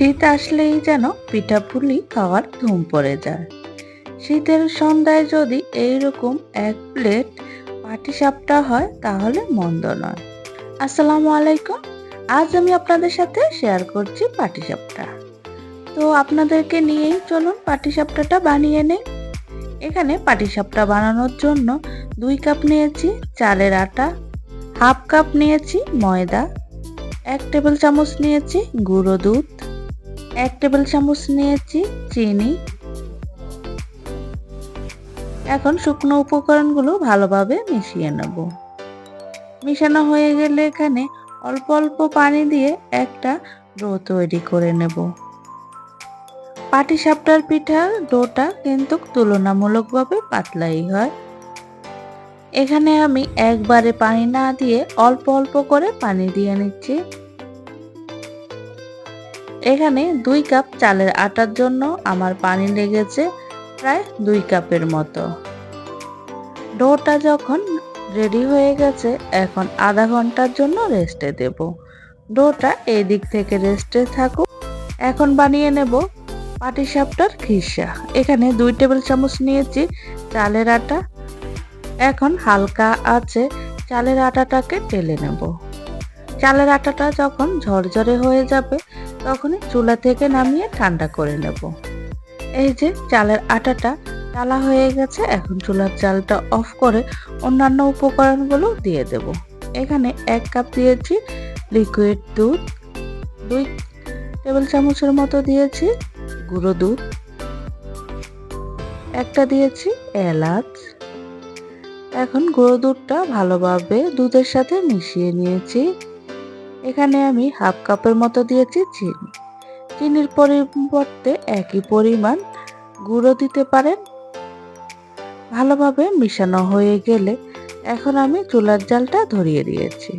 শীত আসলেই যেন পিঠাপুলি খাওয়ার ধুম পড়ে যায়। শীতের সন্ধ্যায় যদি এইরকম এক প্লেট পাটিসাপটা হয়, তাহলে মন্দ নয়। আসসালামু আলাইকুম। আজ আমি আপনাদের সাথে শেয়ার করছি পাটিসাপটা তো আপনাদেরকে নিয়েই চলুন পাটিসাপটাটা বানিয়ে নেই। এখানে পাটিসাপটা বানানোর জন্য দুই কাপ নিয়েছি চালের আটা, হাফ কাপ নিয়েছি ময়দা, এক টেবিল চামচ নিয়েছি গুঁড়ো দুধ এক টেবিল চামচ নিয়েছি, চিনি। এখন শুকনো উপকরণগুলো ভালোভাবে মিশিয়ে নেব। মিশানো হয়ে গেলে এখানে অল্প অল্প পানি দিয়ে একটা ডো তৈরি করে নেব। পাটিসাপটার পিঠার ডোটা কিন্তু তুলনামূলকভাবে পাতলাই হয়। এখানে আমি একবারে পানি না দিয়ে অল্প অল্প করে পানি দিয়ে নিচ্ছি। এখানে দুই কাপ চালের আটার জন্য আমার পানি লেগেছে প্রায় দুই কাপের মতো। ডোটা যখন রেডি হয়ে গেছে, এখন আধা ঘণ্টার জন্য রেস্টে দেব। ডোটা এই দিক থেকে রেস্টে থাকুক। এখন বানিয়ে নেব পাটিসাপটার খিসা। এখানে দুই টেবিল চামচ নিয়েছি চালের আটা। এখন হালকা আছে চালের আটাটাকে টেলে নেব। চালের আটাটা যখন ঝরঝরে হয়ে যাবে তখনই চুলা থেকে নামিয়ে ঠান্ডা করে নেব। এই যে চালের আটাটা টালা হয়ে গেছে, এখন চুলার চালটা অফ করে অন্যান্য উপকরণগুলো দিয়ে দেব। এখানে এক কাপ দিয়েছি লিকুইড দুধ, দুই টেবিল চামচের মতো দিয়েছি গুঁড়ো দুধ, একটা দিয়েছি এলাচ। এখন গুঁড়ো দুধটা ভালোভাবে দুধের সাথে মিশিয়ে নিয়েছি। এখানে আমি হাফ কাপের মতো দিয়েছি চিনি। চিনির পরিবর্তে একই পরিমাণ গুঁড়ো দিতে পারেন। ভালোভাবে মিশানো হয়ে গেলে এখন আমি চুলার জালটা ধরিয়ে দিয়েছি।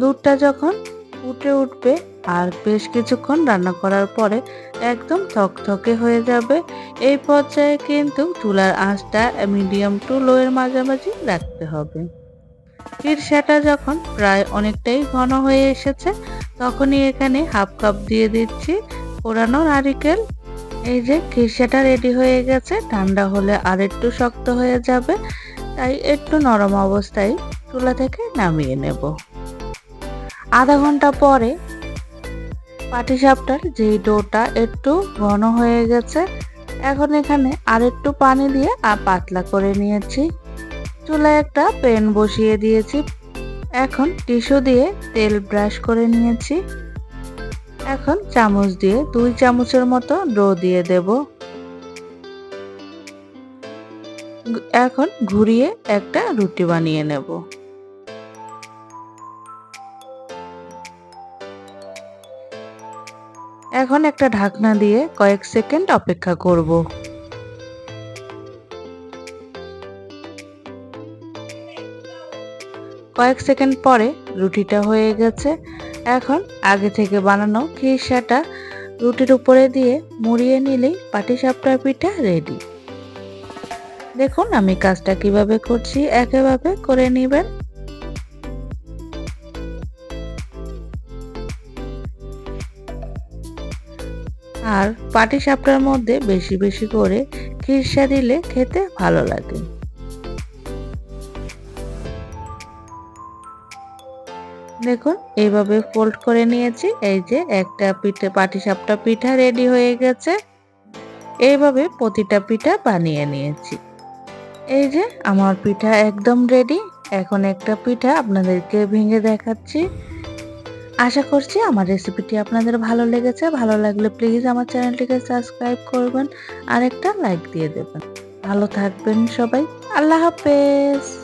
দুধটা যখন ফুটে উঠবে আর বেশ কিছুক্ষণ রান্না করার পরে একদম থকথকে হয়ে যাবে, এই পর্যায়ে কিন্তু চুলার আঁচটা মিডিয়াম টু লোয়ের মাঝামাঝি রাখতে হবে। সেটা যখন প্রায় অনেকটাই ঘন হয়ে এসেছে, তখনই এখানে হাফ কাপ দিয়ে দিচ্ছি পোড়ানো নারিকেল। এই যে খিরসাটা রেডি হয়ে গেছে, ঠান্ডা হলে আর একটু শক্ত হয়ে যাবে, তাই একটু নরম অবস্থায় চুলা থেকে নামিয়ে নেব। আধা ঘণ্টা পরে পাটিসাপটার যেই ডোটা একটু ঘন হয়ে গেছে, এখন এখানে আর একটু পানি দিয়ে আর পাতলা করে নিয়েছি। চুলায় একটা প্যান বসিয়ে দিয়েছি। এখন টিস্যু দিয়ে তেল ব্রাশ করে নিয়েছি। এখন চামচ দিয়ে দুই চামচের মতো ডো দিয়ে দেব। এখন ঘুরিয়ে একটা রুটি বানিয়ে নেব। এখন একটা ঢাকনা দিয়ে কয়েক সেকেন্ড অপেক্ষা করব। কয়েক সেকেন্ড পরে রুটিটা হয়ে গেছে। এখন আগে থেকে বানানো খিরসাটা রুটির উপরে দিয়ে মুড়িয়ে নিলেই পাটিসাপটার পিঠা রেডি দেখুন আমি কাজটা কীভাবে করছি, একেভাবে করে নেবেন। আর পাটিসাপটার মধ্যে বেশি বেশি করে খিরসা দিলে খেতে ভালো লাগে। দেখুন, এইভাবে ফোল্ড করে নিয়েছি। এই যে একটা পিঠে, পাটিসাপটা পিঠা রেডি হয়ে গেছে। এইভাবে প্রতিটা পিঠা বানিয়ে নিয়েছি। এই যে আমার পিঠা একদম রেডি এখন একটা পিঠা আপনাদেরকে ভেঙে দেখাচ্ছি। আশা করছি আমার রেসিপিটি আপনাদের ভালো লেগেছে। ভালো লাগলে প্লিজ আমার চ্যানেলটিকে সাবস্ক্রাইব করবেন। আর একটা লাইক দিয়ে দেবেন। ভালো থাকবেন সবাই। আল্লাহ হাফেজ।